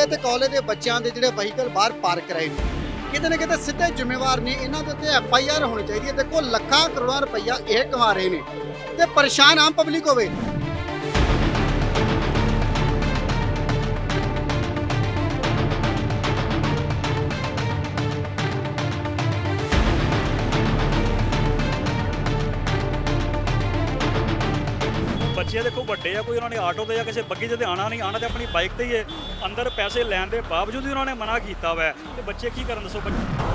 School ਤੇ college ਦੇ ਬੱਚਿਆਂ ਦੇ ਜਿਹੜੇ ਵਹੀਕਲ ਬਾਹਰ ਪਾਰਕ ਰਹੇ ਨੇ। ਕਿਤੇ ਨਾ ਕਿਤੇ ਸਿੱਧੇ ਜ਼ਿੰਮੇਵਾਰ ਨੇ, ਇਹਨਾਂ ਦੇ ਉੱਤੇ ਐਫ ਆਈ ਆਰ ਹੋਣੀ ਚਾਹੀਦੀ ਹੈ। ਦੇਖੋ, ਲੱਖਾਂ ਕਰੋੜਾਂ ਰੁਪਈਆ ਇਹ ਕਮਾ ਰਹੇ ਨੇ। ਤੇ ਪਰੇਸ਼ਾਨ ਆਮ ਪਬਲਿਕ ਹੋਵੇ ਵੱਡੇ ਆ, ਕੋਈ ਉਹਨਾਂ ਨੇ ਆਟੋ ਤੇ ਜਾਂ ਕਿਸੇ ਬੱਗੀ ਤੇ ਆਣਾ ਨਹੀਂ ਆਣਾ ਤੇ ਆਪਣੀ ਬਾਈਕ ਤੇ ਹੀ ਹੈ। ਅੰਦਰ ਪੈਸੇ ਲੈਣ ਦੇ ਬਾਵਜੂਦ ਵੀ ਉਹਨਾਂ ਨੇ ਮਨਾ ਕੀਤਾ ਹੋਇਆ ਹੈ। ਤੇ ਬੱਚੇ ਕੀ ਕਰਨ ਦੱਸੋ ਬੱਚੇ?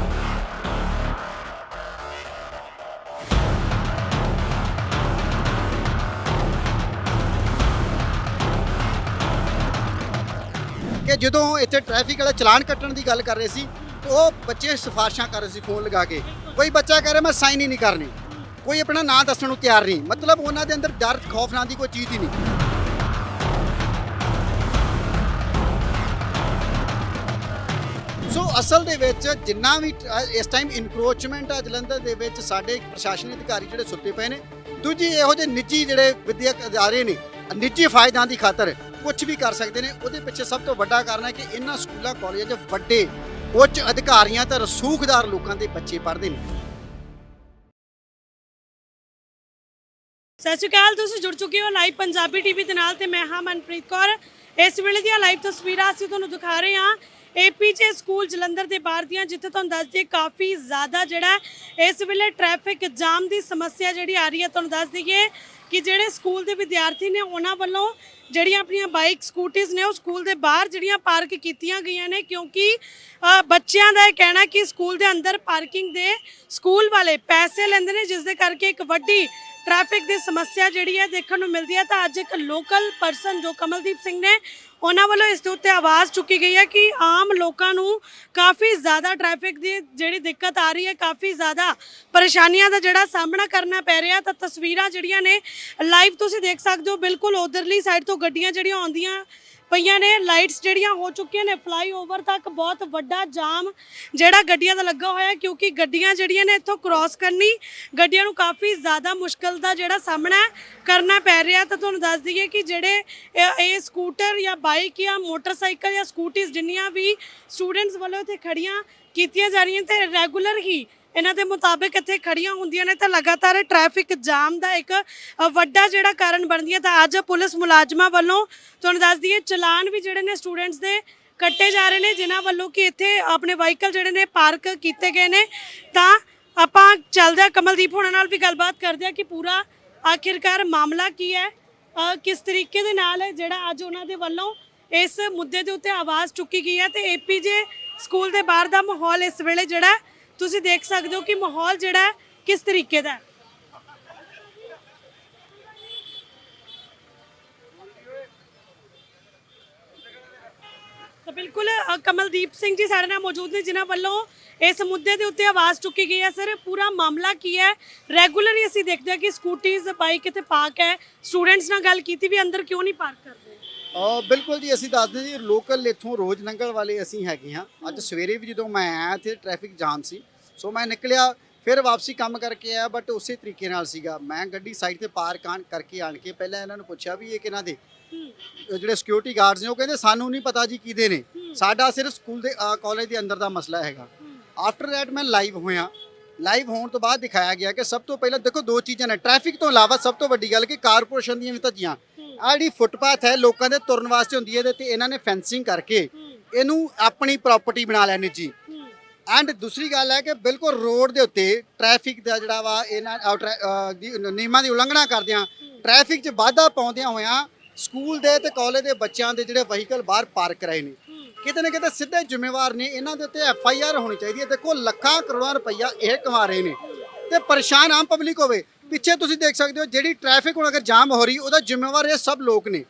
ਕਿ ਜਦੋਂ ਇੱਥੇ ਟ੍ਰੈਫਿਕ ਵਾਲਾ ਚਲਾਨ ਕੱਟਣ ਦੀ ਗੱਲ ਕਰ ਰਹੇ ਸੀ, ਉਹ ਬੱਚੇ ਸਿਫਾਰਿਸ਼ਾਂ ਕਰ ਰਹੇ ਸੀ ਫੋਨ ਲਗਾ ਕੇ। ਕੋਈ ਬੱਚਾ ਕਹਿ ਰਿਹਾ, ਮੈਂ ਸਾਈਨ ਹੀ ਨਹੀਂ ਕਰਨੀ। ਕੋਈ ਆਪਣਾ ਨਾਂ ਦੱਸਣ ਨੂੰ ਤਿਆਰ ਨਹੀਂ। ਮਤਲਬ ਉਹਨਾਂ ਦੇ ਅੰਦਰ ਡਰ ਖੌਫ ਨਾਂ ਦੀ ਕੋਈ ਚੀਜ਼ ਹੀ ਨਹੀਂ। ਸੋ ਅਸਲ ਦੇ ਵਿੱਚ ਜਿੰਨਾ ਵੀ ਇਸ ਟਾਈਮ ਇਨਕਰੋਚਮੈਂਟ ਆ ਜਲੰਧਰ ਦੇ ਵਿੱਚ ਸਾਡੇ ਪ੍ਰਸ਼ਾਸਨਿਕ ਅਧਿਕਾਰੀ ਜਿਹੜੇ ਸੁੱਤੇ ਪਏ ਨੇ। ਦੂਜੀ ਇਹੋ ਜਿਹੇ ਨਿੱਜੀ ਜਿਹੜੇ ਵਿਦਿਅਕ ਅਦਾਰੇ ਨੇ, ਨਿੱਜੀ ਫਾਇਦਿਆਂ ਦੀ ਖਾਤਰ ਕੁਝ ਵੀ ਕਰ ਸਕਦੇ ਨੇ, ਉਹਦੇ ਪਿੱਛੇ ਸਭ ਤੋਂ ਵੱਡਾ ਕਾਰਨ ਹੈ ਕਿ ਇਹਨਾਂ ਸਕੂਲਾਂ, ਕਾਲਜਾਂ 'ਚ ਵੱਡੇ ਉੱਚ ਅਧਿਕਾਰੀਆਂ ਤੇ ਰਸੂਖਦਾਰ ਲੋਕਾਂ ਦੇ ਬੱਚੇ ਪੜ੍ਹਦੇ ਨੇ। ਸਤਿ ਸ਼੍ਰੀ ਅਕਾਲ, ਤੁਸੀਂ ਜੁੜ ਚੁੱਕੇ ਹੋ ਲਾਈਵ ਪੰਜਾਬੀ ਟੀਵੀ ਦੇ ਨਾਲ ਤੇ ਮੈਂ ਹਾਂ ਮਨਪ੍ਰੀਤ ਕੌਰ। ਇਸ ਵੇਲੇ ਦੀਆਂ ਲਾਈਵ ਤਸਵੀਰਾਂ ਅਸੀਂ ਤੁਹਾਨੂੰ ਦਿਖਾ ਰਹੇ ਹਾਂ ਏਪੀਜੇ ਸਕੂਲ ਜਲੰਧਰ ਦੇ ਬਾਹਰ ਦੀਆਂ, ਜਿੱਥੇ ਤੁਹਾਨੂੰ ਦੱਸ ਦਈਏ ਕਾਫੀ ਜ਼ਿਆਦਾ ਜਿਹੜਾ ਇਸ ਵੇਲੇ ਟ੍ਰੈਫਿਕ ਜਾਮ ਦੀ ਸਮੱਸਿਆ ਜਿਹੜੀ ਆ ਰਹੀ ਹੈ, ਤੁਹਾਨੂੰ ਦੱਸ ਦਈਏ ਕਿ ਜਿਹੜੇ ਸਕੂਲ ਦੇ ਵਿਦਿਆਰਥੀ ਨੇ, ਉਹਨਾਂ ਵੱਲੋਂ ਜਿਹੜੀਆਂ ਆਪਣੀਆਂ ਬਾਈਕ ਸਕੂਟੀਜ਼ ਨੇ, ਉਹ ਸਕੂਲ ਦੇ ਬਾਹਰ ਜਿਹੜੀਆਂ ਪਾਰਕ ਕੀਤੀਆਂ ਗਈਆਂ ਨੇ, ਕਿਉਂਕਿ ਬੱਚਿਆਂ ਦਾ ਇਹ ਕਹਿਣਾ ਕਿ ਸਕੂਲ ਦੇ ਅੰਦਰ ਪਾਰਕਿੰਗ ਦੇ ਸਕੂਲ ਵਾਲੇ ਪੈਸੇ ਲੈਂਦੇ ਨੇ, ਜਿਸ ਦੇ ਕਰਕੇ ਇੱਕ ਵੱਡੀ ਟ੍ਰੈਫਿਕ ਦੀ ਸਮੱਸਿਆ ਜਿਹੜੀ ਹੈ ਦੇਖਣ ਨੂੰ ਮਿਲਦੀ ਹੈ, ਤਾਂ ਅੱਜ ਇੱਕ ਲੋਕਲ ਪਰਸਨ ਜੋ ਕਮਲਦੀਪ ਸਿੰਘ ਨੇ, ਉਹਨਾਂ ਵੱਲੋਂ ਇਸ ਦੇ ਉੱਤੇ ਆਵਾਜ਼ ਚੁੱਕੀ ਗਈ ਹੈ ਕਿ ਆਮ ਲੋਕਾਂ ਨੂੰ ਕਾਫੀ ਜ਼ਿਆਦਾ ਟ੍ਰੈਫਿਕ ਦੀ ਜਿਹੜੀ ਦਿੱਕਤ ਆ ਰਹੀ ਹੈ, ਕਾਫੀ ਜ਼ਿਆਦਾ ਪਰੇਸ਼ਾਨੀਆਂ ਦਾ ਜਿਹੜਾ ਸਾਹਮਣਾ ਕਰਨਾ ਪੈ ਰਿਹਾ ਤਾਂ ਤਸਵੀਰਾਂ ਜਿਹੜੀਆਂ ਨੇ ਲਾਈਵ ਤੁਸੀਂ ਦੇਖ ਸਕਦੇ ਹੋ, ਬਿਲਕੁਲ ਉਧਰਲੀ ਸਾਈਡ ਤੋਂ ਗੱਡੀਆਂ ਜਿਹੜੀਆਂ ਆਉਂਦੀਆਂ ਪਈਆਂ ਨੇ ਲਾਈਟਸ ਜਿਹੜੀਆਂ ਹੋ ਚੁੱਕੀਆਂ ਨੇ ਫਲਾਈਓਵਰ ਤੱਕ ਬਹੁਤ ਵੱਡਾ ਜਾਮ ਜਿਹੜਾ ਗੱਡੀਆਂ ਦਾ ਲੱਗਾ ਹੋਇਆ ਕਿਉਂਕਿ ਗੱਡੀਆਂ ਜਿਹੜੀਆਂ ਨੇ ਇੱਥੋਂ ਕ੍ਰਾਸ ਕਰਨੀ ਗੱਡੀਆਂ ਨੂੰ ਕਾਫੀ ਜ਼ਿਆਦਾ ਮੁਸ਼ਕਲ ਦਾ ਜਿਹੜਾ ਸਾਹਮਣਾ ਕਰਨਾ ਪੈ ਰਿਹਾ ਤਾਂ ਤੁਹਾਨੂੰ ਦੱਸ ਦਈਏ ਕਿ ਜਿਹੜੇ ਇਹ ਇਹ ਸਕੂਟਰ ਜਾਂ ਬਾਈਕ ਜਾਂ ਮੋਟਰਸਾਈਕਲ ਜਾਂ ਸਕੂਟੀਜ਼ ਜਿੰਨੀਆਂ ਵੀ ਸਟੂਡੈਂਟਸ ਵੱਲੋਂ ਇੱਥੇ ਖੜੀਆਂ ਕੀਤੀਆਂ ਜਾ ਰਹੀਆਂ ਤੇ ਰੈਗੂਲਰ ਹੀ ਇਹਨਾਂ ਦੇ ਮੁਤਾਬਕ ਇੱਥੇ ਖੜੀਆਂ ਹੁੰਦੀਆਂ ਨੇ ਤਾਂ ਲਗਾਤਾਰ ਟ੍ਰੈਫਿਕ ਜਾਮ ਦਾ ਇੱਕ ਵੱਡਾ ਜਿਹੜਾ ਕਾਰਨ ਬਣਦੀਆਂ ਤਾਂ ਅੱਜ ਪੁਲਿਸ ਮੁਲਾਜ਼ਮਾਂ ਵੱਲੋਂ ਤੁਹਾਨੂੰ ਦੱਸ ਦਈਏ, ਚਲਾਨ ਵੀ ਜਿਹੜੇ ਨੇ ਸਟੂਡੈਂਟਸ ਦੇ ਕੱਟੇ ਜਾ ਰਹੇ ਨੇ, ਜਿਨ੍ਹਾਂ ਵੱਲੋਂ ਕਿ ਇੱਥੇ ਆਪਣੇ ਵਾਹੀਕਲ ਜਿਹੜੇ ਨੇ ਪਾਰਕ ਕੀਤੇ ਗਏ ਨੇ। ਤਾਂ ਆਪਾਂ ਚੱਲਦੇ ਹਾਂ ਕਮਲਦੀਪ ਹੋਣਾ ਨਾਲ ਵੀ ਗੱਲਬਾਤ ਕਰਦੇ ਹਾਂ ਕਿ ਪੂਰਾ ਆਖਿਰਕਾਰ ਮਾਮਲਾ ਕੀ ਹੈ ਕਿਸ ਤਰੀਕੇ ਦੇ ਨਾਲ ਜਿਹੜਾ ਅੱਜ ਉਹਨਾਂ ਦੇ ਵੱਲੋਂ ਇਸ ਮੁੱਦੇ ਦੇ ਉੱਤੇ ਆਵਾਜ਼ ਚੁੱਕੀ ਗਈ ਹੈ ਤੇ ਏਪੀਜੇ ਸਕੂਲ ਦੇ ਬਾਹਰ ਦਾ ਮਾਹੌਲ ਇਸ ਵੇਲੇ ਜਿਹੜਾ ਤੁਸੀਂ ਦੇਖ ਸਕਦੇ ਹੋ ਕਿ ਮਾਹੌਲ ਜਿਹੜਾ ਕਿਸ ਤਰੀਕੇ ਦਾ ਹੈ। ਤਾਂ ਬਿਲਕੁਲ ਅ, ਕਮਲਦੀਪ ਸਿੰਘ ਜੀ ਸਾਡੇ ਨਾਲ ਮੌਜੂਦ ਨੇ ਜਿਨ੍ਹਾਂ ਵੱਲੋਂ ਇਸ ਮੁੱਦੇ ਦੇ ਉੱਤੇ ਆਵਾਜ਼ ਚੁੱਕੀ ਗਈ ਹੈ। ਸਰ ਪੂਰਾ ਮਾਮਲਾ ਕੀ ਹੈ? ਰੈਗੂਲਰਲੀ ਅਸੀਂ ਦੇਖਦੇ ਹਾਂ ਕਿ ਸਕੂਟੀਜ਼ ਬਾਈਕ ਇੱਥੇ ਪਾਰਕ ਹੈ। ਸਟੂਡੈਂਟਸ ਨਾਲ ਗੱਲ ਕੀਤੀ ਵੀ ਅੰਦਰ ਕਿਉਂ ਨਹੀਂ ਪਾਰਕ ਕਰਦੇ? ਬਿਲਕੁਲ ਜੀ, ਅਸੀਂ ਦੱਸਦੇ ਜੀ ਲੋਕਲ ਇੱਥੋਂ ਰੋਜ਼ ਲੰਘਣ ਵਾਲੇ ਅਸੀਂ ਹੈਗੇ ਹਾਂ। ਅੱਜ ਸਵੇਰੇ ਵੀ ਜਦੋਂ ਮੈਂ ਆਇਆ ਇੱਥੇ ਟ੍ਰੈਫਿਕ ਜਾਮ ਸੀ। ਸੋ ਮੈਂ ਨਿਕਲਿਆ, ਫਿਰ ਵਾਪਸੀ ਕੰਮ ਕਰਕੇ ਆਇਆ ਬਟ ਉਸੇ ਤਰੀਕੇ ਨਾਲ ਸੀਗਾ। ਮੈਂ ਗੱਡੀ ਸਾਈਡ ਤੇ ਪਾਰਕ ਆਣ ਕਰਕੇ ਆਣ ਕੇ ਪਹਿਲਾਂ ਇਹਨਾਂ ਨੂੰ ਪੁੱਛਿਆ ਵੀ ਇਹ ਕਿਹਨਾਂ ਦੇ? ਜਿਹੜੇ ਸਿਕਿਉਰਿਟੀ ਗਾਰਡਸ ਨੇ, ਉਹ ਕਹਿੰਦੇ ਸਾਨੂੰ ਨਹੀਂ ਪਤਾ ਜੀ ਕਿਹਦੇ ਨੇ। ਸਾਡਾ ਸਿਰਫ ਸਕੂਲ ਦੇ ਕਾਲਜ ਦੇ ਅੰਦਰ ਦਾ ਮਸਲਾ ਹੈਗਾ। ਆਫਟਰ ਦੈਟ ਮੈਂ ਲਾਈਵ ਹੋਇਆ। ਲਾਈਵ ਹੋਣ ਤੋਂ ਬਾਅਦ ਦਿਖਾਇਆ ਗਿਆ ਕਿ ਸਭ ਤੋਂ ਪਹਿਲਾਂ ਦੇਖੋ ਦੋ ਚੀਜ਼ਾਂ ਨੇ। ਟ੍ਰੈਫਿਕ ਤੋਂ ਇਲਾਵਾ ਸਭ ਤੋਂ ਵੱਡੀ ਗੱਲ ਕਿ ਕਾਰਪੋਰੇਸ਼ਨ ਦੀਆਂ ਵੀ ਧੱਜੀਆਂ। ਆਹ ਜਿਹੜੀ ਫੁੱਟਪਾਥ ਹੈ, ਲੋਕਾਂ ਦੇ ਤੁਰਨ ਵਾਸਤੇ ਹੁੰਦੀ ਹੈ ਇਹਦੇ ਤੇ ਇਹਨਾਂ ਨੇ ਫੈਂਸਿੰਗ ਕਰਕੇ ਇਹਨੂੰ ਆਪਣੀ ਪ੍ਰਾਪਰਟੀ ਬਣਾ ਲਿਆ ਨਿੱਜੀ। ਐਂਡ ਦੂਸਰੀ ਗੱਲ ਹੈ ਕਿ ਬਿਲਕੁਲ ਰੋਡ ਦੇ ਉੱਤੇ ਟ੍ਰੈਫਿਕ ਦਾ ਜਿਹੜਾ ਵਾ, ਇਹਨਾਂ ਨਿਯਮਾਂ ਦੀ ਉਲੰਘਣਾ ਕਰਦਿਆਂ ਟ੍ਰੈਫਿਕ 'ਚ ਵਾਧਾ ਪਾਉਂਦਿਆਂ ਹੋਇਆਂ ਸਕੂਲ ਦੇ ਤੇ ਕਾਲਜ ਦੇ ਬੱਚਿਆਂ ਦੇ ਜਿਹੜੇ ਵਹੀਕਲ ਬਾਹਰ ਪਾਰਕ ਰਹੇ ਨੇ। ਕਿਤੇ ਨਾ ਕਿਤੇ ਸਿੱਧੇ ਜ਼ਿੰਮੇਵਾਰ ਨੇ, ਇਹਨਾਂ ਦੇ ਉੱਤੇ ਐਫ ਆਈ ਆਰ ਹੋਣੀ ਚਾਹੀਦੀ ਹੈ। ਦੇਖੋ, ਲੱਖਾਂ ਕਰੋੜਾਂ ਰੁਪਈਆ ਇਹ ਕਮਾ ਰਹੇ ਨੇ। ਤੇ ਪਰੇਸ਼ਾਨ ਆਮ ਪਬਲਿਕ ਹੋਵੇ ਪਿੱਛੇ ਤੁਸੀਂ ਦੇਖ ਸਕਦੇ ਹੋ ਜਿਹੜੀ ਟ੍ਰੈਫਿਕ ਹੁਣ ਅਗਰ ਜਾਮ ਹੋ ਰਹੀ, ਉਹਦਾ ਜ਼ਿੰਮੇਵਾਰ ਇਹ ਸਭ ਲੋਕ ਨੇ।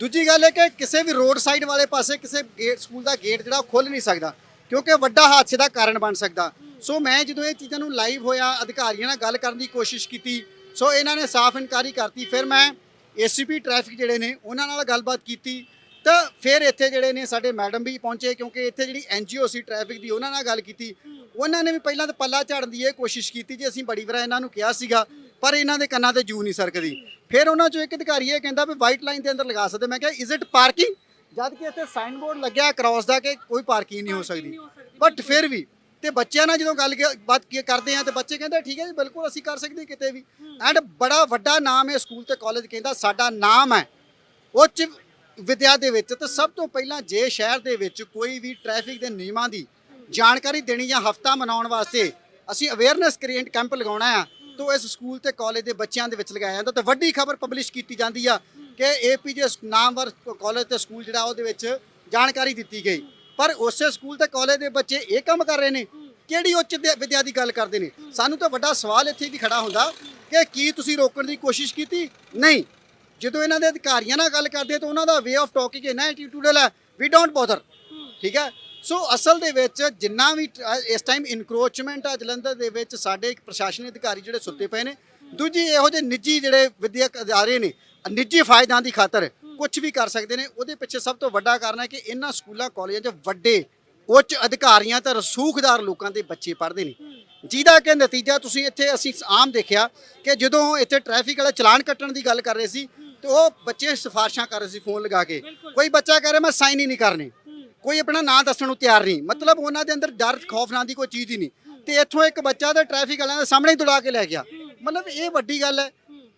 ਦੂਜੀ ਗੱਲ ਹੈ ਕਿ ਕਿਸੇ ਵੀ ਰੋਡ ਸਾਈਡ ਵਾਲੇ ਪਾਸੇ ਕਿਸੇ ਗੇਟ ਸਕੂਲ ਦਾ ਗੇਟ ਜਿਹੜਾ ਉਹ ਖੁੱਲ ਨਹੀਂ ਸਕਦਾ, ਕਿਉਂਕਿ ਵੱਡਾ ਹਾਦਸੇ ਦਾ ਕਾਰਨ ਬਣ ਸਕਦਾ। ਸੋ ਮੈਂ ਜਦੋਂ ਇਹ ਚੀਜ਼ਾਂ ਨੂੰ ਲਾਈਵ ਹੋਇਆ, ਅਧਿਕਾਰੀਆਂ ਨਾਲ ਗੱਲ ਕਰਨ ਦੀ ਕੋਸ਼ਿਸ਼ ਕੀਤੀ, ਸੋ ਇਹਨਾਂ ਨੇ ਸਾਫ਼ ਇਨਕਾਰੀ ਕਰਤੀ, ਫਿਰ ਮੈਂ ਏਸੀਪੀ ਟ੍ਰੈਫਿਕ ਜਿਹੜੇ ਨੇ, ਉਹਨਾਂ ਨਾਲ ਗੱਲਬਾਤ ਕੀਤੀ। ਤਾਂ ਫਿਰ ਇੱਥੇ ਜਿਹੜੇ ਨੇ ਸਾਡੇ ਮੈਡਮ ਵੀ ਪਹੁੰਚੇ ਕਿਉਂਕਿ ਇੱਥੇ ਜਿਹੜੀ ਐਨਜੀਓ ਸੀ ਟ੍ਰੈਫਿਕ ਦੀ ਉਹਨਾਂ ਨਾਲ ਗੱਲ ਕੀਤੀ। ਉਹਨਾਂ ਨੇ ਵੀ ਪਹਿਲਾਂ ਤਾਂ ਪੱਲਾ ਝਾੜਨ ਦੀ ਇਹ ਕੋਸ਼ਿਸ਼ ਕੀਤੀ ਜੀ ਅਸੀਂ ਬੜੀ ਵਾਰ ਇਹਨਾਂ ਨੂੰ ਕਿਹਾ ਸੀਗਾ ਪਰ ਇਹਨਾਂ ਦੇ ਕੰਨਾਂ ਤੇ ਜੂ ਨਹੀਂ ਸਰਕਦੀ। ਫਿਰ ਉਹਨਾਂ ਚੋਂ ਇੱਕ ਅਧਿਕਾਰੀ ਇਹ ਕਹਿੰਦਾ ਵੀ ਵਾਈਟ ਲਾਈਨ ਦੇ ਅੰਦਰ ਲਗਾ ਸਕਦੇ। ਮੈਂ ਕਿਹਾ ਇਜ਼ ਇਟ ਪਾਰਕਿੰਗ ਜਦ ਕਿ ਇੱਥੇ ਸਾਈਨ ਬੋਰਡ ਲੱਗਿਆ ਕ੍ਰਾਸ ਦਾ ਕਿ ਕੋਈ ਪਾਰਕਿੰਗ ਨਹੀਂ ਹੋ ਸਕਦੀ। ਬਟ ਫਿਰ ਵੀ ਤੇ ਬੱਚਿਆਂ ਨਾਲ ਜਦੋਂ ਗੱਲ ਬਾਤ ਕੀ ਕਰਦੇ ਆ ਤੇ ਬੱਚੇ ਕਹਿੰਦੇ ਠੀਕ ਹੈ ਜੀ ਬਿਲਕੁਲ ਅਸੀਂ ਕਰ ਸਕਦੇ ਕਿਤੇ ਵੀ। ਐਂਡ ਬੜਾ ਵੱਡਾ ਨਾਮ ਹੈ ਸਕੂਲ ਤੇ ਕਾਲਜ ਕਹਿੰਦਾ ਸਾਡਾ ਨਾਮ ਹੈ। ਉੱਚ ਵਿਦਿਆ ਦੇ ਵਿੱਚ ਤਾਂ ਸਭ ਤੋਂ ਪਹਿਲਾਂ ਜੇ ਸ਼ਹਿਰ ਦੇ ਵਿੱਚ ਕੋਈ ਵੀ ਟ੍ਰੈਫਿਕ ਦੇ ਨਿਯਮਾਂ ਦੀ ਜਾਣਕਾਰੀ ਦੇਣੀ ਜਾਂ ਹਫਤਾ ਮਨਾਉਣ ਵਾਸਤੇ ਅਸੀਂ ਅਵੇਅਰਨੈਸ ਕ੍ਰੀਏਟ ਕੈਂਪ ਲਗਾਉਣਾ ਆ ਤਾਂ ਇਸ ਸਕੂਲ ਤੇ ਕਾਲਜ ਦੇ ਬੱਚਿਆਂ ਦੇ ਵਿੱਚ ਲਗਾਇਆ ਜਾਂਦਾ। ਤੇ ਵੱਡੀ ਖਬਰ ਪਬਲਿਸ਼ ਕੀਤੀ ਜਾਂਦੀ ਆ ਕਿ ਏਪੀਜੇ ਨਾਮਵਰ ਕਾਲਜ ਤੇ ਸਕੂਲ ਜਿਹੜਾ ਉਹਦੇ ਵਿੱਚ ਜਾਣਕਾਰੀ ਦਿੱਤੀ ਗਈ। ਪਰ ਉਸੇ ਸਕੂਲ ਤੇ ਕਾਲਜ ਦੇ ਬੱਚੇ ਇਹ ਕੰਮ ਕਰ ਰਹੇ ਨੇ, ਕਿਹੜੀ ਉੱਚ ਦੇ- ਵਿਦਿਆ ਦੀ ਗੱਲ ਕਰਦੇ ਨੇ? ਸਾਨੂੰ ਤਾਂ ਵੱਡਾ ਸਵਾਲ ਇੱਥੇ ਵੀ ਖੜਾ ਹੁੰਦਾ ਕਿ ਕੀ ਤੁਸੀਂ ਰੋਕਣ ਦੀ ਕੋਸ਼ਿਸ਼ ਕੀਤੀ? ਨਹੀਂ। ਜਦੋਂ ਇਹਨਾਂ ਦੇ ਅਧਿਕਾਰੀਆਂ ਨਾਲ ਗੱਲ ਕਰਦੇ ਤਾਂ ਉਹਨਾਂ ਦਾ ਵੇ ਆਫ ਟਾਕਿੰਗ ਇੰਨਾ ਐਟੀਟਿਊਡਲ ਹੈ ਵੀ ਡੋਂਟ ਬੋਦਰ ਠੀਕ ਹੈ? ਸੋ ਅਸਲ ਦੇ ਵਿੱਚ ਜਿੰਨਾ ਵੀ ਇਸ ਟਾਈਮ ਇਨਕਰੋਚਮੈਂਟ ਆ ਜਲੰਧਰ ਦੇ ਵਿੱਚ ਸਾਡੇ ਇੱਕ ਪ੍ਰਸ਼ਾਸਨਿਕ ਅਧਿਕਾਰੀ ਜਿਹੜੇ ਸੁੱਤੇ ਪਏ ਨੇ, ਦੂਜੀ ਇਹੋ ਜਿਹੇ ਨਿੱਜੀ ਜਿਹੜੇ ਵਿਦਿਅਕ ਅਦਾਰੇ ਨੇ, ਨਿੱਜੀ ਫਾਇਦਿਆਂ ਦੀ ਖਾਤਰ ਕੁਝ ਵੀ ਕਰ ਸਕਦੇ ਨੇ, ਉਹਦੇ ਪਿੱਛੇ ਸਭ ਤੋਂ ਵੱਡਾ ਕਾਰਨ ਹੈ ਕਿ ਇਹਨਾਂ ਸਕੂਲਾਂ, ਕਾਲਜਾਂ 'ਚ ਵੱਡੇ, ਉੱਚ ਅਧਿਕਾਰੀਆਂ ਤੇ ਰਸੂਖਦਾਰ ਲੋਕਾਂ ਦੇ ਬੱਚੇ ਪੜ੍ਹਦੇ ਨੇ। ਜਿਹਦਾ ਕਿ ਨਤੀਜਾ ਤੁਸੀਂ ਇੱਥੇ ਅਸੀਂ ਆਮ ਦੇਖਿਆ ਕਿ ਜਦੋਂ ਇੱਥੇ ਟ੍ਰੈਫਿਕ ਵਾਲਾ ਚਲਾਨ ਕੱਟਣ ਦੀ ਗੱਲ ਕਰ ਰਹੇ ਸੀ ਤੇ ਉਹ ਬੱਚੇ ਸਿਫਾਰਸ਼ਾਂ ਕਰ ਰਹੇ ਸੀ ਫੋਨ ਲਗਾ ਕੇ। ਕੋਈ ਬੱਚਾ ਕਹ ਰਿਹਾ ਮੈਂ ਸਾਈਨ ਹੀ ਨਹੀਂ ਕਰਨੇ। ਕੋਈ ਆਪਣਾ ਨਾਂ ਦੱਸਣ ਨੂੰ ਤਿਆਰ ਨਹੀਂ। ਮਤਲਬ ਉਹਨਾਂ ਦੇ ਅੰਦਰ ਡਰ ਖੌਫ ਨਾਂ ਦੀ ਕੋਈ ਚੀਜ਼ ਹੀ ਨਹੀਂ। ਤੇ ਇੱਥੋਂ ਇੱਕ ਬੱਚਾ ਤਾਂ ਟ੍ਰੈਫਿਕ ਵਾਲਿਆਂ ਦੇ ਸਾਹਮਣੇ ਹੀ ਦੁੜਾ ਕੇ ਲੈ ਗਿਆ। ਮਤਲਬ ਇਹ ਵੱਡੀ ਗੱਲ ਹੈ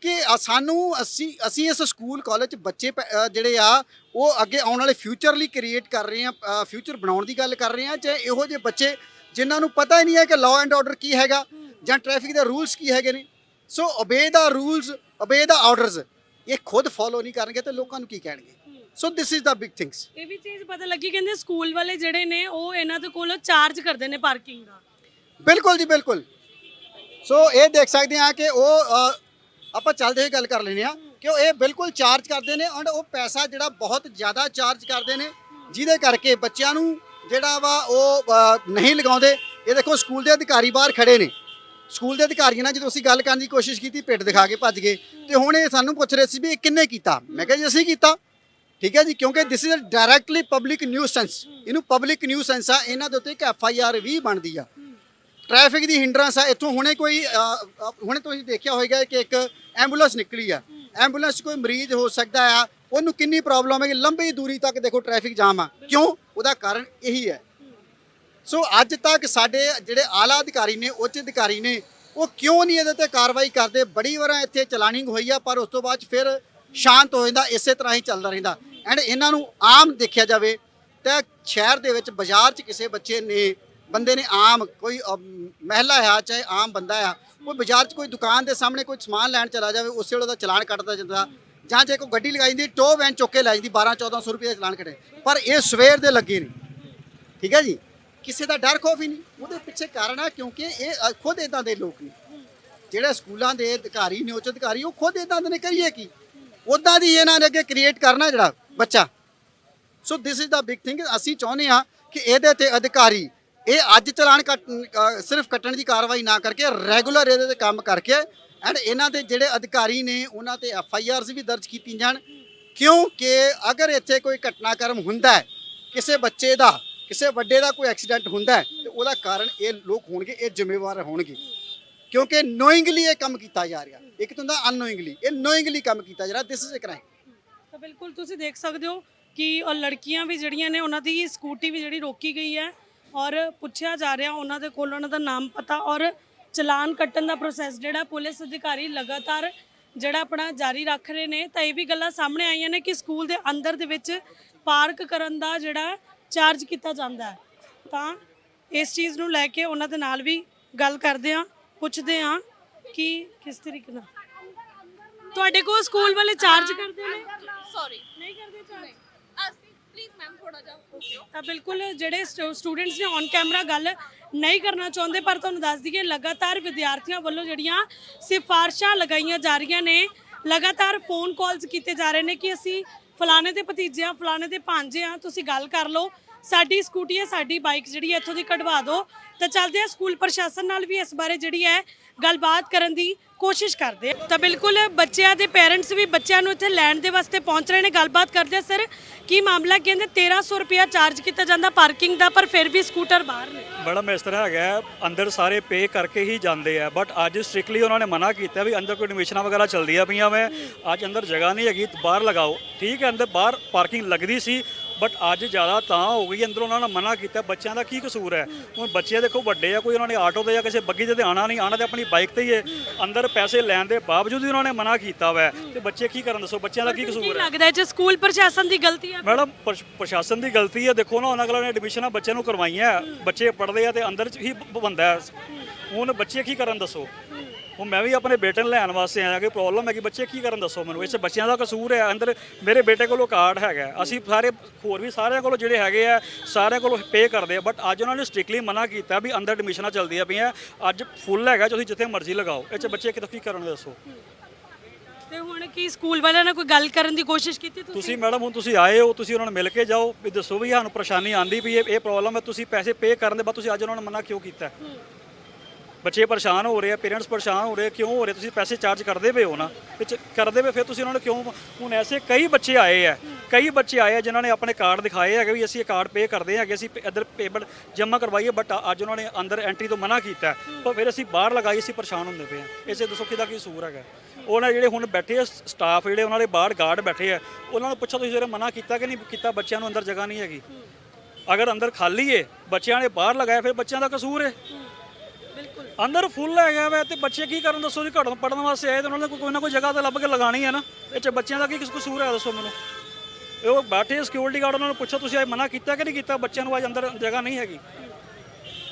ਕਿ ਸਾਨੂੰ ਅਸੀਂ ਅਸੀਂ ਇਸ ਸਕੂਲ ਕਾਲਜ ਬੱਚੇ ਜਿਹੜੇ ਆ ਉਹ ਅੱਗੇ ਆਉਣ ਵਾਲੇ ਫਿਊਚਰ ਲਈ ਕ੍ਰੀਏਟ ਕਰ ਰਹੇ ਆ ਫਿਊਚਰ ਬਣਾਉਣ ਦੀ ਗੱਲ ਕਰ ਰਹੇ ਆ ਚਾਹੇ ਇਹੋ ਜਿਹੇ ਬੱਚੇ ਜਿਨ੍ਹਾਂ ਨੂੰ ਪਤਾ ਹੀ ਨਹੀਂ ਹੈ ਕਿ ਲਾਅ ਐਂਡ ਆਰਡਰ ਕੀ ਹੈਗਾ ਜਾਂ ਟ੍ਰੈਫਿਕ ਦੇ ਰੂਲਸ ਕੀ ਹੈਗੇ ਨੇ। ਸੋ ਓਬੇ ਦਾ ਰੂਲਸ ਓਬੇ ਦਾ ਆਰਡਰਸ ਇਹ ਖੁਦ ਫੋਲੋ ਨਹੀਂ ਕਰਨਗੇ ਤੇ ਲੋਕਾਂ ਨੂੰ ਕੀ ਕਹਿਣਗੇ? So this is the big things ਇਹ ਵੀ ਚੀਜ਼ ਪਤਾ ਲੱਗੀ ਕਹਿੰਦੇ ਸਕੂਲ ਵਾਲੇ ਜਿਹੜੇ ਨੇ ਉਹ ਇਹਨਾਂ ਦੇ ਕੋਲੋਂ ਚਾਰਜ ਕਰਦੇ ਨੇ ਪਾਰਕਿੰਗ ਦਾ। ਬਿਲਕੁਲ ਜੀ ਬਿਲਕੁਲ। ਸੋ ਇਹ ਦੇਖ ਸਕਦੇ ਆ ਕਿ ਉਹ ਆਪਾਂ ਚੱਲਦੇ ਹੋਏ ਗੱਲ ਕਰ ਲੈਂਦੇ ਆ ਕਿ ਉਹ ਇਹ ਬਿਲਕੁਲ ਚਾਰਜ ਕਰਦੇ ਨੇ ਔਰ ਉਹ ਪੈਸਾ ਜਿਹੜਾ ਬਹੁਤ ਜ਼ਿਆਦਾ ਚਾਰਜ ਕਰਦੇ ਨੇ ਜਿਹਦੇ ਕਰਕੇ ਬੱਚਿਆਂ ਨੂੰ ਜਿਹੜਾ ਵਾ ਉਹ ਨਹੀਂ ਲਗਾਉਂਦੇ। ਇਹ ਦੇਖੋ ਸਕੂਲ ਦੇ ਅਧਿਕਾਰੀ ਬਾਹਰ ਖੜੇ ਨੇ। ਸਕੂਲ ਦੇ ਅਧਿਕਾਰੀਆਂ ਨਾਲ ਜਦੋਂ ਅਸੀਂ ਗੱਲ ਕਰਨ ਦੀ ਕੋਸ਼ਿਸ਼ ਕੀਤੀ, ਪਿੱਠ ਦਿਖਾ ਕੇ ਭੱਜ ਗਏ ਤੇ ਹੁਣ ਇਹ ਸਾਨੂੰ ਪੁੱਛ ਰਹੇ ਸੀ ਵੀ ਇਹ ਕਿੰਨੇ ਕੀਤਾ? ਮੈਂ ਕਿਹਾ ਜੀ, ਅਸੀਂ ਕੀਤਾ। ਠੀਕ ਹੈ ਜੀ, ਕਿਉਂਕਿ this is directly public nuisance ਇਹਨੂੰ ਪਬਲਿਕ ਨਿਊਸੈਂਸ ਆ, ਇਹਨਾਂ ਦੇ ਉੱਤੇ ਇੱਕ ਐਫ ਆਈ ਆਰ ਵੀ ਬਣਦੀ ਆ। ਟ੍ਰੈਫਿਕ ਦੀ ਹਿੰਡਰੈਂਸ ਆ, ਇੱਥੋਂ ਹੁਣੇ ਕੋਈ ਹੁਣੇ ਤੁਸੀਂ ਦੇਖਿਆ ਹੋਵੇਗਾ ਕਿ ਇੱਕ ਐਂਬੂਲੈਂਸ ਨਿਕਲੀ ਆ। ਐਂਬੂਲੈਂਸ 'ਚ ਕੋਈ ਮਰੀਜ਼ ਹੋ ਸਕਦਾ ਆ, ਉਹਨੂੰ ਕਿੰਨੀ ਪ੍ਰੋਬਲਮ ਹੈ ਕਿ ਲੰਬੀ ਦੂਰੀ ਤੱਕ ਦੇਖੋ ਟ੍ਰੈਫਿਕ ਜਾਮ ਆ। ਕਿਉਂ? ਉਹਦਾ ਕਾਰਨ ਇਹੀ ਹੈ। ਸੋ ਅੱਜ ਤੱਕ ਸਾਡੇ ਜਿਹੜੇ ਆਲਾ ਅਧਿਕਾਰੀ ਨੇ, ਉੱਚ ਅਧਿਕਾਰੀ ਨੇ, ਉਹ ਕਿਉਂ ਨਹੀਂ ਇਹਦੇ ਤੇ ਕਾਰਵਾਈ ਕਰਦੇ? ਬੜੀ ਵਾਰਾਂ ਇੱਥੇ ਚਲਾਨਿੰਗ ਹੋਈ ਆ, ਪਰ ਉਸ ਤੋਂ ਬਾਅਦ 'ਚ ਫਿਰ ਸ਼ਾਂਤ ਹੋ ਜਾਂਦਾ, ਇਸੇ ਤਰ੍ਹਾਂ ਹੀ ਚੱਲਦਾ ਰਹਿੰਦਾ। ਐਂਡ ਇਹਨਾਂ ਨੂੰ ਆਮ ਦੇਖਿਆ ਜਾਵੇ ਤਾਂ ਸ਼ਹਿਰ ਦੇ ਵਿੱਚ, ਬਾਜ਼ਾਰ 'ਚ ਕਿਸੇ ਬੱਚੇ ਨੇ, ਬੰਦੇ ਨੇ ਆਮ ਕੋਈ ਮਹਿਲਾ ਆ, ਚਾਹੇ ਆਮ ਬੰਦਾ ਆ ਕੋਈ ਬਾਜ਼ਾਰ 'ਚ ਕੋਈ ਦੁਕਾਨ ਦੇ ਸਾਹਮਣੇ ਕੋਈ ਸਮਾਨ ਲੈਣ ਚਲਾ ਜਾਵੇ, ਉਸੇ ਵੇਲੇ ਉਹਦਾ ਚਲਾਨ ਕੱਟਦਾ ਜਾਂਦਾ। ਜਾਂ ਜੇ ਕੋਈ ਗੱਡੀ ਲਗਾਈ ਜਾਂਦੀ ਟੋ ਵੈਨ ਚੁੱਕ ਕੇ ਲੈ ਜਾਂਦੀ 12 1400 ਰੁਪਏ ਦਾ ਚਲਾਨ ਕੱਟੇ ਪਰ ਇਹ ਸਵੇਰ ਦੇ ਲੱਗੇ ਨੇ। ਠੀਕ ਹੈ ਜੀ? ਕਿਸੇ ਦਾ ਡਰ ਖੋਫ ਹੀ ਨਹੀਂ। ਉਹਦੇ ਪਿੱਛੇ ਕਾਰਨ ਆ ਕਿਉਂਕਿ ਇਹ ਅ, ਖੁਦ ਇਦਾਂ ਦੇ ਲੋਕ ਨੇ। ਜਿਹੜੇ ਸਕੂਲਾਂ ਦੇ ਅਧਿਕਾਰੀ ਨੇ ਉੱਚ ਅਧਿਕਾਰੀ ਉਹ ਖੁਦ ਇਦਾਂ ਦੇ ਨੇ ਕਰੀਏ ਕੀ? ਉਦਾਂ ਦੀ ਇਹਨਾਂ ਨੇ ਅੱਗੇ ਕ੍ਰੀਏਟ ਕਰਨਾ ਜਿਹੜਾ ਬੱਚਾ। So this is the big thing ਅਸੀਂ ਚਾਹੁੰਦੇ ਹਾਂ ਕਿ ਇਹਦੇ ਤੇ ਅਧਿਕਾਰੀ ਇਹ ਅੱਜ ਚਲਾਨ ਕੱਟ ਅ, ਸਿਰਫ ਕੱਟਣ ਦੀ ਕਾਰਵਾਈ ਨਾ ਕਰਕੇ ਰੈਗੂਲਰ ਇਹਦੇ ਤੇ ਕੰਮ ਕਰਕੇ ਐਂਡ ਇਹਨਾਂ ਦੇ ਜਿਹੜੇ ਅਧਿਕਾਰੀ ਨੇ ਉਹਨਾਂ ਤੇ ਐਫ ਆਈ ਆਰਸ ਵੀ ਦਰਜ ਕੀਤੀਆਂ ਜਾਣ। ਕਿਉਂਕਿ ਅਗਰ ਇੱਥੇ ਕੋਈ ਘਟਨਾਕ੍ਰਮ ਹੁੰਦਾ ਹੈ ਕਿਸੇ ਬੱਚੇ ਦਾ ਕਿਸੇ ਵੱਡੇ ਦਾ ਕੋਈ ਐਕਸੀਡੈਂਟ ਹੁੰਦਾ ਹੈ ਤੇ ਉਹਦਾ ਕਾਰਨ ਇਹ ਲੋਕ ਹੋਣਗੇ, ਇਹ ਜ਼ਿੰਮੇਵਾਰ ਹੋਣਗੇ। ਕਿਉਂਕਿ ਨੋਇੰਗਲੀ ਇਹ ਕੰਮ ਕੀਤਾ ਜਾ ਰਿਹਾ। ਇੱਕ ਤਾਂ ਹੁੰਦਾ ਅਨਨੋਇੰਗਲੀ ਇਹ ਨੋਇੰਗਲੀ ਕੰਮ ਕੀਤਾ ਜਾ ਰਿਹਾ। ਦਿਸ ਇਜ਼ ਅ ਕ੍ਰਾਈਮ ਤਾਂ ਬਿਲਕੁਲ ਤੁਸੀਂ ਦੇਖ ਸਕਦੇ ਹੋ ਕਿ ਉਹ ਲੜਕੀਆਂ ਵੀ ਜਿਹੜੀਆਂ ਨੇ, ਉਹਨਾਂ ਦੀ ਸਕੂਟੀ ਵੀ ਜਿਹੜੀ ਰੋਕੀ ਗਈ ਹੈ ਔਰ ਪੁੱਛਿਆ ਜਾ ਰਿਹਾ ਉਹਨਾਂ ਦੇ ਕੋਲ ਉਹਨਾਂ ਦਾ ਨਾਮ ਪਤਾ ਔਰ ਚਲਾਨ ਕੱਟਣ ਦਾ ਪ੍ਰੋਸੈਸ ਜਿਹੜਾ ਪੁਲਿਸ ਅਧਿਕਾਰੀ ਲਗਾਤਾਰ ਜਿਹੜਾ ਆਪਣਾ ਜਾਰੀ ਰੱਖ ਰਹੇ ਨੇ, ਤਾਂ ਇਹ ਵੀ ਗੱਲਾਂ ਸਾਹਮਣੇ ਆਈਆਂ ਨੇ ਕਿ ਸਕੂਲ ਦੇ ਅੰਦਰ ਦੇ ਵਿੱਚ ਪਾਰਕ ਕਰਨ ਦਾ ਜਿਹੜਾ ਚਾਰਜ ਕੀਤਾ ਜਾਂਦਾ ਹੈ। ਤਾਂ ਇਸ ਚੀਜ਼ ਨੂੰ ਲੈ ਕੇ ਉਹਨਾਂ ਦੇ ਨਾਲ ਵੀ ਗੱਲ ਕਰਦੇ ਆ ਪੁੱਛਦੇ ਆ ਕਿ ਕਿਸ ਤਰੀਕੇ ਨਾਲ। ਤੁਹਾਡੇ ਕੋਲ ਸਕੂਲ ਵਾਲੇ ਚਾਰਜ ਕਰਦੇ ਨੇ? ਸੌਰੀ ਨਹੀਂ ਕਰਦੇ ਚਾਰਜ? ਅਸੀਂ ਪਲੀਜ਼ ਮੈਮ ਥੋੜਾ ਜਿਹਾ ਤਾਂ ਬਿਲਕੁਲ ਜਿਹੜੇ ਸਟੂਡੈਂਟਸ ਨੇ ਔਨ ਕੈਮਰਾ ਗੱਲ ਨਹੀਂ ਕਰਨਾ ਚਾਹੁੰਦੇ ਪਰ ਤੁਹਾਨੂੰ ਦੱਸ ਦਈਏ ਲਗਾਤਾਰ ਵਿਦਿਆਰਥੀਆਂ ਵੱਲੋਂ ਜਿਹੜੀਆਂ ਸਿਫਾਰਸ਼ਾਂ ਲਗਾਈਆਂ ਜਾ ਰਹੀਆਂ ਨੇ ਲਗਾਤਾਰ ਫੋਨ ਕਾਲਸ ਕੀਤੇ ਜਾ ਰਹੇ ਨੇ ਕਿ ਅਸੀਂ ਫਲਾਣੇ ਦੇ ਭਤੀਜੇ ਆ ਫਲਾਣੇ ਦੇ ਭਾਂਜੇ ਆ ਤੁਸੀਂ ਗੱਲ ਕਰ ਲਓ। ਸਾਡੀ ਸਕੂਟੀ ਹੈ, ਸਾਡੀ ਬਾਈਕ ਜਿਹੜੀ ਹੈ ਇੱਥੋਂ ਦੀ ਕਢਵਾ ਦਿਓ। ਤਾਂ ਚੱਲਦੇ ਆ ਸਕੂਲ ਪ੍ਰਸ਼ਾਸਨ ਨਾਲ ਵੀ ਇਸ ਬਾਰੇ ਜਿਹੜੀ ਹੈ ਗੱਲਬਾਤ ਕਰਨ ਦੀ ਕੋਸ਼ਿਸ਼ ਕਰਦੇ ਤਾਂ ਬਿਲਕੁਲ ਬੱਚਿਆਂ ਦੇ ਪੇਰੈਂਟਸ ਵੀ ਬੱਚਿਆਂ ਨੂੰ ਇੱਥੇ ਲੈਣ ਦੇ ਵਾਸਤੇ ਪਹੁੰਚ ਰਹੇ ਨੇ। ਗੱਲਬਾਤ ਕਰਦੇ ਆ ਸਰ, ਕੀ ਮਾਮਲਾ ਕਹਿੰਦੇ 1300 ਰੁਪਿਆ ਚਾਰਜ ਕੀਤਾ ਜਾਂਦਾ ਪਾਰਕਿੰਗ ਦਾ, ਪਰ ਫਿਰ ਵੀ ਸਕੂਟਰ ਬਾਹਰ ਨੇ। ਮੈਡਮ ਇਸ ਤਰ੍ਹਾਂ ਹੈਗਾ ਅੰਦਰ ਸਾਰੇ ਪੇ ਕਰਕੇ ਹੀ ਜਾਂਦੇ ਆ। ਬਟ ਅੱਜ ਸਟ੍ਰਿਕਟਲੀ ਉਹਨਾਂ ਨੇ ਮਨਾ ਕੀਤਾ ਵੀ ਅੰਦਰ ਕੋਈ ਐਡਮਿਸ਼ਨਾਂ ਵਗੈਰਾ ਚੱਲਦੀਆਂ ਪਈਆਂ ਵੇ। ਅੱਜ ਅੰਦਰ ਜਗ੍ਹਾ ਨਹੀਂ ਹੈਗੀ, ਬਾਹਰ ਲਗਾਓ। ਠੀਕ ਹੈ, ਅੰਦਰ ਬਾਹਰ ਪਾਰਕਿੰਗ ਲੱਗਦੀ ਸੀ। ਬਟ ਅੱਜ ਜ਼ਿਆਦਾ ਤਾਂ ਹੋ ਗਈ ਅੰਦਰੋਂ ਉਹਨਾਂ ਨੇ ਮਨਾ ਕੀਤਾ ਬੱਚਿਆਂ ਦਾ ਕੀ ਕਸੂਰ ਹੈ? ਹੁਣ ਬੱਚੇ ਦੇਖੋ ਵੱਡੇ ਆ ਕੋਈ ਉਹਨਾਂ ਨੇ ਆਟੋ ਤੇ ਜਾਂ ਕਿਸੇ ਬੱਗੀ ਤੇ ਆਣਾ ਨਹੀਂ ਆਣਾ ਤੇ ਆਪਣੀ ਬਾਈਕ ਤੇ ਹੀ ਹੈ। ਅੰਦਰ ਪੈਸੇ ਲੈਣ ਦੇ ਬਾਵਜੂਦ ਵੀ ਉਹਨਾਂ ਨੇ ਮਨਾ ਕੀਤਾ ਹੋਇਆ। ਤੇ ਬੱਚੇ ਕੀ ਕਰਨ ਦੱਸੋ? ਬੱਚਿਆਂ ਦਾ ਕੀ ਕਸੂਰ ਹੈ? ਲੱਗਦਾ ਹੈ ਜੇ ਸਕੂਲ ਪ੍ਰਸ਼ਾਸਨ ਦੀ ਗਲਤੀ ਹੈ ਮੈਡਮ ਪ੍ਰਸ਼- ਪ੍ਰਸ਼ਾਸਨ ਦੀ ਗਲਤੀ ਹੈ ਦੇਖੋ ਨਾ ਉਹਨਾਂ ਕੋਲ ਨੇ ਐਡਮਿਸ਼ਨਾਂ ਬੱਚਿਆਂ ਨੂੰ ਕਰਵਾਈਆਂ। ਬੱਚੇ ਪੜ੍ਹਦੇ ਆ ਤੇ ਅੰਦਰ ਹੀ ਬੰਦਾ ਹੈ। ਹੁਣ ਬੱਚੇ ਕੀ ਕਰਨ ਦੱਸੋ? ਹੁਣ ਮੈਂ ਵੀ ਆਪਣੇ ਬੇਟੇ ਨੂੰ ਲੈਣ ਵਾਸਤੇ ਆਇਆ ਕਿ ਪ੍ਰੋਬਲਮ ਹੈ ਕਿ ਬੱਚੇ ਕੀ ਕਰਨ ਦੱਸੋ ਮੈਨੂੰ? ਇਸ ਬੱਚਿਆਂ ਦਾ ਕਸੂਰ ਹੈ ਅੰਦਰ ਮੇਰੇ ਬੇਟੇ ਕੋਲੋਂ ਕਾਰਡ ਹੈਗਾ। ਅਸੀਂ ਸਾਰੇ ਹੋਰ ਵੀ ਸਾਰਿਆਂ ਕੋਲੋਂ ਜਿਹੜੇ ਹੈਗੇ ਆ ਸਾਰਿਆਂ ਕੋਲੋਂ ਪੇ ਕਰਦੇ ਆ ਬਟ ਅੱਜ ਉਹਨਾਂ ਨੇ ਸਟ੍ਰਿਕਟਲੀ ਮਨਾ ਕੀਤਾ ਵੀ ਅੰਦਰ ਐਡਮਿਸ਼ਨਾਂ ਚੱਲਦੀਆਂ ਪਈਆਂ ਅੱਜ ਫੁੱਲ ਹੈਗਾ ਤੁਸੀਂ ਜਿੱਥੇ ਮਰਜ਼ੀ ਲਗਾਓ। ਇਹ 'ਚ ਬੱਚੇ ਕਿਤੇ ਕੀ ਕਰਨਗੇ ਦੱਸੋ? ਤੇ ਹੁਣ ਕੀ ਸਕੂਲ ਵਾਲਿਆਂ ਨੇ ਕੋਈ ਗੱਲ ਕਰਨ ਦੀ ਕੋਸ਼ਿਸ਼ ਕੀਤੀ ਤੁਸੀਂ? ਤੁਸੀਂ ਮੈਡਮ ਹੁਣ ਤੁਸੀਂ ਆਏ ਹੋ ਤੁਸੀਂ ਉਹਨਾਂ ਨੂੰ ਮਿਲ ਕੇ ਜਾਓ ਵੀ ਦੱਸੋ ਵੀ ਸਾਨੂੰ ਪਰੇਸ਼ਾਨੀ ਆਂਦੀ ਵੀ ਇਹ ਪ੍ਰੋਬਲਮ ਹੈ ਤੁਸੀਂ ਪੈਸੇ ਪੇ ਕਰਨ ਦੇ ਬਾਅਦ ਤੁਸੀਂ ਅੱਜ ਉਹਨਾਂ ਨੂੰ ਮਨਾ ਕਿਉਂ ਕੀਤਾ? ਬੱਚੇ ਪਰੇਸ਼ਾਨ ਹੋ ਰਹੇ ਆ ਪੇਰੈਂਟਸ ਪਰੇਸ਼ਾਨ ਹੋ ਰਹੇ ਆ, ਕਿਉਂ ਹੋ ਰਹੇ ਤੁਸੀਂ ਪੈਸੇ ਚਾਰਜ ਕਰਦੇ ਪਏ ਹੋ ਨਾ। ਵਿੱਚ ਕਰਦੇ ਪਏ ਫਿਰ ਤੁਸੀਂ ਉਹਨਾਂ ਨੂੰ ਕਿਉਂ ਹੁਣ ਐਸੇ ਕਈ ਬੱਚੇ ਆਏ ਆ ਕਈ ਬੱਚੇ ਆਏ ਆ ਜਿਨ੍ਹਾਂ ਨੇ ਆਪਣੇ ਕਾਰਡ ਦਿਖਾਏ ਹੈਗੇ ਵੀ ਅਸੀਂ ਇਹ ਕਾਰਡ ਪੇ ਕਰਦੇ ਹੈਗੇ ਅਸੀਂ ਇੱਧਰ ਪੇਮੈਂਟ ਜਮ੍ਹਾਂ ਕਰਵਾਈਏ ਬਟ ਅੱਜ ਉਹਨਾਂ ਨੇ ਅੰਦਰ ਐਂਟਰੀ ਤੋਂ ਮਨਾ ਕੀਤਾ। ਪਰ ਫਿਰ ਅਸੀਂ ਬਾਹਰ ਲਗਾਈ ਅਸੀਂ ਪਰੇਸ਼ਾਨ ਹੁੰਦੇ ਪਏ ਆ। ਇਸੇ ਦੱਸੋ ਕਿਹਦਾ ਕੀ ਸੂਰ ਹੈਗਾ? ਉਹਨਾਂ ਜਿਹੜੇ ਹੁਣ ਬੈਠੇ ਆ ਸਟਾਫ ਜਿਹੜੇ ਉਹਨਾਂ ਦੇ ਬਾਹਰ ਗਾਰਡ ਬੈਠੇ ਆ ਉਹਨਾਂ ਨੂੰ ਪੁੱਛੋ ਤੁਸੀਂ ਜਿਹੜੇ ਮਨਾ ਕੀਤਾ ਕਿ ਨਹੀਂ ਕੀਤਾ ਬੱਚਿਆਂ ਨੂੰ ਅੰਦਰ ਜਗ੍ਹਾ ਨਹੀਂ ਹੈਗੀ? ਅਗਰ ਅੰਦਰ ਖਾਲੀ ਏ ਬੱਚਿਆਂ ਨੇ ਬਾਹਰ ਲਗਾਇਆ ਫਿਰ ਬੱਚਿਆਂ ਦਾ ਕਸੂਰ ਏ। ਅੰਦਰ ਫੁੱਲ ਹੈਗਾ ਵਾ ਤੇ ਬੱਚੇ ਕੀ ਕਰਨ ਦੱਸੋ ਜੀ? ਘੜਨ ਪੜਨ ਵਾਸਤੇ ਆਏ ਤੇ ਉਹਨਾਂ ਨੇ ਕੋਈ ਨਾ ਕੋਈ ਜਗ੍ਹਾ ਤਾਂ ਲੱਭ ਕੇ ਲਗਾਣੀ ਹੈ ਨਾ। ਇਹ ਚ ਬੱਚਿਆਂ ਦਾ ਕੀ ਕਿਸ ਕਸੂਰ ਹੈ ਦੱਸੋ ਮੈਨੂੰ? ਇਹ ਉਹ ਬੈਠੇ ਸਿਕਿਉਰਿਟੀ ਗਾਰਡ ਉਹਨਾਂ ਨੂੰ ਪੁੱਛੋ, ਤੁਸੀਂ ਅੱਜ ਮਨਾ ਕੀਤਾ ਕਿ ਨਹੀਂ ਕੀਤਾ? ਬੱਚਿਆਂ ਨੂੰ ਅੱਜ ਅੰਦਰ ਜਗ੍ਹਾ ਨਹੀਂ ਹੈਗੀ।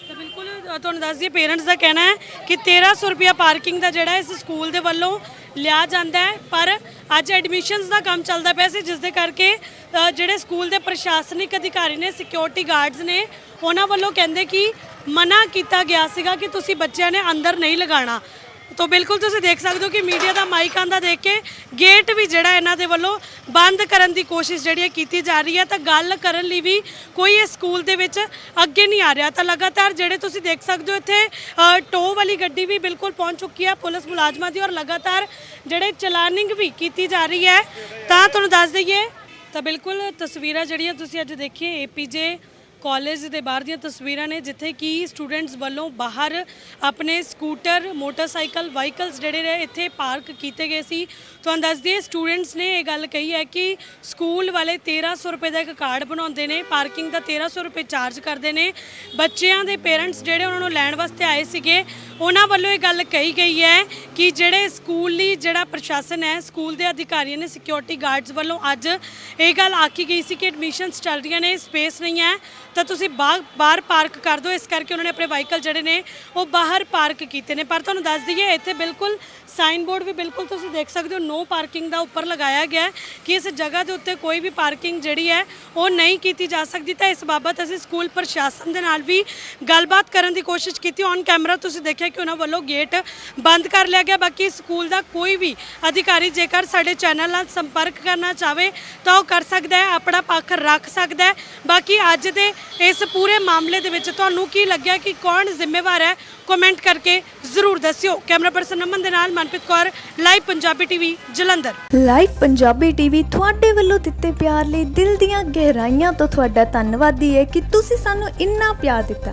ਤਾਂ ਬਿਲਕੁਲ ਤੁਹਾਨੂੰ ਦੱਸ ਦਈਏ ਪੇਰੈਂਟਸ ਦਾ ਕਹਿਣਾ ਹੈ ਕਿ 1300 ਰੁਪਿਆ ਪਾਰਕਿੰਗ ਦਾ ਜਿਹੜਾ ਇਸ ਸਕੂਲ ਦੇ ਵੱਲੋਂ ਲਿਆ ਜਾਂਦਾ ਹੈ। ਪਰ ਅੱਜ ਐਡਮਿਸ਼ਨਸ ਦਾ ਕੰਮ ਚੱਲਦਾ ਪਿਆ ਸੀ ਜਿਸ ਦੇ ਕਰਕੇ ਜਿਹੜੇ ਸਕੂਲ ਦੇ ਪ੍ਰਸ਼ਾਸਨਿਕ ਅਧਿਕਾਰੀ ਨੇ ਸਿਕਿਉਰਿਟੀ ਗਾਰਡਸ ਨੇ, ਉਹਨਾਂ ਵੱਲੋਂ ਕਹਿੰਦੇ ਕਿ ਮਨਾ ਕੀਤਾ ਗਿਆ ਸੀਗਾ ਕਿ ਤੁਸੀਂ ਬੱਚਿਆਂ ਨੇ ਅੰਦਰ ਨਹੀਂ ਲਗਾਉਣਾ। ਤੋ ਬਿਲਕੁਲ ਤੁਸੀਂ ਦੇਖ ਸਕਦੇ ਹੋ ਕਿ ਮੀਡੀਆ ਦਾ ਮਾਈਕ ਆਂਦਾ ਦੇਖ ਕੇ ਗੇਟ ਵੀ ਜਿਹੜਾ ਇਹਨਾਂ ਦੇ ਵੱਲੋਂ ਬੰਦ ਕਰਨ ਦੀ ਕੋਸ਼ਿਸ਼ ਜਿਹੜੀ ਹੈ ਕੀਤੀ ਜਾ ਰਹੀ ਹੈ। ਤਾਂ ਗੱਲ ਕਰਨ ਲਈ ਵੀ ਕੋਈ ਇਸ ਸਕੂਲ ਦੇ ਵਿੱਚ ਅੱਗੇ ਨਹੀਂ ਆ ਰਿਹਾ। ਤਾਂ ਲਗਾਤਾਰ ਜਿਹੜੇ ਤੁਸੀਂ ਦੇਖ ਸਕਦੇ ਹੋ ਇੱਥੇ ਟੋ ਵਾਲੀ ਗੱਡੀ ਵੀ ਬਿਲਕੁਲ ਪਹੁੰਚ ਚੁੱਕੀ ਹੈ ਪੁਲਿਸ ਮੁਲਾਜ਼ਮਾਂ ਦੀ ਔਰ ਲਗਾਤਾਰ ਜਿਹੜੇ ਚਲਾਨਿੰਗ ਵੀ ਕੀਤੀ ਜਾ ਰਹੀ ਹੈ। ਤਾਂ ਤੁਹਾਨੂੰ ਦੱਸ ਦਈਏ, ਤਾਂ ਬਿਲਕੁਲ ਤਸਵੀਰਾਂ ਜਿਹੜੀਆਂ ਤੁਸੀਂ ਅੱਜ ਦੇਖੀਏ ਏਪੀਜੇ ਕਾਲਜ ਦੇ ਬਾਹਰ ਦੀਆਂ ਤਸਵੀਰਾਂ ਨੇ, ਜਿੱਥੇ ਕਿ ਸਟੂਡੈਂਟਸ ਵੱਲੋਂ ਬਾਹਰ ਆਪਣੇ ਸਕੂਟਰ, ਮੋਟਰਸਾਈਕਲ, ਵਾਹੀਕਲਸ ਜਿਹੜੇ ਨੇ, ਇੱਥੇ ਪਾਰਕ ਕੀਤੇ ਗਏ ਸੀ। ਤੁਹਾਨੂੰ ਦੱਸ ਦਈਏ, ਸਟੂਡੈਂਟਸ ਨੇ ਇਹ ਗੱਲ ਕਹੀ ਹੈ ਕਿ ਸਕੂਲ ਵਾਲੇ 1300 ਰੁਪਏ ਦਾ ਇੱਕ ਕਾਰਡ ਬਣਾਉਂਦੇ ਨੇ, ਪਾਰਕਿੰਗ ਦਾ 1300 ਰੁਪਏ ਚਾਰਜ ਕਰਦੇ ਨੇ। ਬੱਚਿਆਂ ਦੇ ਪੇਰੈਂਟਸ ਜਿਹੜੇ ਉਹਨਾਂ ਨੂੰ ਲੈਣ ਵਾਸਤੇ ਆਏ ਸੀਗੇ ਉਹਨਾਂ ਵੱਲੋਂ ਇਹ ਗੱਲ ਕਹੀ ਗਈ ਹੈ ਕਿ ਜਿਹੜੇ ਸਕੂਲ ਲਈ ਜਿਹੜਾ ਪ੍ਰਸ਼ਾਸਨ ਹੈ, ਸਕੂਲ ਦੇ ਅਧਿਕਾਰੀਆਂ ਨੇ ਸਿਕਿਉਰਿਟੀ ਗਾਰਡਸ ਵੱਲੋਂ ਅੱਜ ਇਹ ਗੱਲ ਆਖੀ ਗਈ ਸੀ ਕਿ ਐਡਮਿਸ਼ਨਸ ਚੱਲ ਰਹੀਆਂ ਨੇ ਸਪੇਸ ਨਹੀਂ ਹੈ। ਤਾਂ ਤੁਸੀਂ ਬਾਹਰ ਬਾਹਰ ਪਾਰਕ ਕਰ ਦਿਓ, ਇਸ ਕਰਕੇ ਉਹਨਾਂ ਨੇ ਆਪਣੇ ਵਾਹੀਕਲ ਜਿਹੜੇ ਨੇ, ਉਹ ਬਾਹਰ ਪਾਰਕ ਕੀਤੇ ਨੇ। ਪਰ ਤੁਹਾਨੂੰ ਦੱਸ ਦਈਏ, ਇੱਥੇ ਬਿਲਕੁਲ ਸਾਈਨ ਬੋਰਡ ਵੀ ਬਿਲਕੁਲ ਤੁਸੀਂ ਦੇਖ ਸਕਦੇ ਹੋ ਨੋ ਪਾਰਕਿੰਗ ਦਾ ਉੱਪਰ ਲਗਾਇਆ ਗਿਆ ਕਿ ਇਸ ਜਗ੍ਹਾ ਦੇ ਉੱਤੇ ਕੋਈ ਵੀ ਪਾਰਕਿੰਗ ਜਿਹੜੀ ਹੈ, ਉਹ ਨਹੀਂ ਕੀਤੀ ਜਾ ਸਕਦੀ। ਤਾਂ ਇਸ ਬਾਬਤ ਅਸੀਂ ਸਕੂਲ ਪ੍ਰਸ਼ਾਸਨ ਦੇ ਨਾਲ ਵੀ ਗੱਲਬਾਤ ਕਰਨ ਦੀ ਕੋਸ਼ਿਸ਼ ਕੀਤੀ। ਔਨ ਕੈਮਰਾ ਤੁਸੀਂ ਦੇਖਿਆ ਕਿ ਉਹਨਾਂ ਵੱਲੋਂ ਗੇਟ ਬੰਦ ਕਰ ਲਿਆ ਗਿਆ। ਬਾਕੀ ਸਕੂਲ ਦਾ ਕੋਈ ਵੀ ਅਧਿਕਾਰੀ ਜੇਕਰ ਸਾਡੇ ਚੈਨਲ ਨਾਲ ਸੰਪਰਕ ਕਰਨਾ ਚਾਹਵੇ ਤਾਂ ਉਹ ਕਰ ਸਕਦਾ ਹੈ, ਆਪਣਾ ਪੱਖ ਰੱਖ ਸਕਦਾ ਹੈ। ਬਾਕੀ ਅੱਜ ਦੇ ਇਸ ਪੂਰੇ ਮਾਮਲੇ ਦੇ ਵਿੱਚ ਤੁਹਾਨੂੰ ਕੀ ਲੱਗਿਆ ਕਿ ਕੌਣ ਜ਼ਿੰਮੇਵਾਰ ਹੈ ਕਮੈਂਟ ਕਰਕੇ ਜ਼ਰੂਰ ਦੱਸਿਓ। ਕੈਮਰਾ ਪਰਸਨ ਅਮਨ ਦੇ ਨਾਲ Manpreet Kaur, live Punjabi TV, Jalandhar. Live Punjabi TV ਤੁਹਾਡੇ ਵੱਲੋਂ ਦਿੱਤੇ ਪਿਆਰ ਲਈ ਦਿਲ ਦੀਆਂ ਗਹਿਰਾਈਆਂ ਤੋਂ ਤੁਹਾਡਾ ਧੰਨਵਾਦੀ। ਹੈ ਕਿ ਤੁਸੀਂ ਸਾਨੂੰ ਇੰਨਾ ਪਿਆਰ ਦਿੱਤਾ।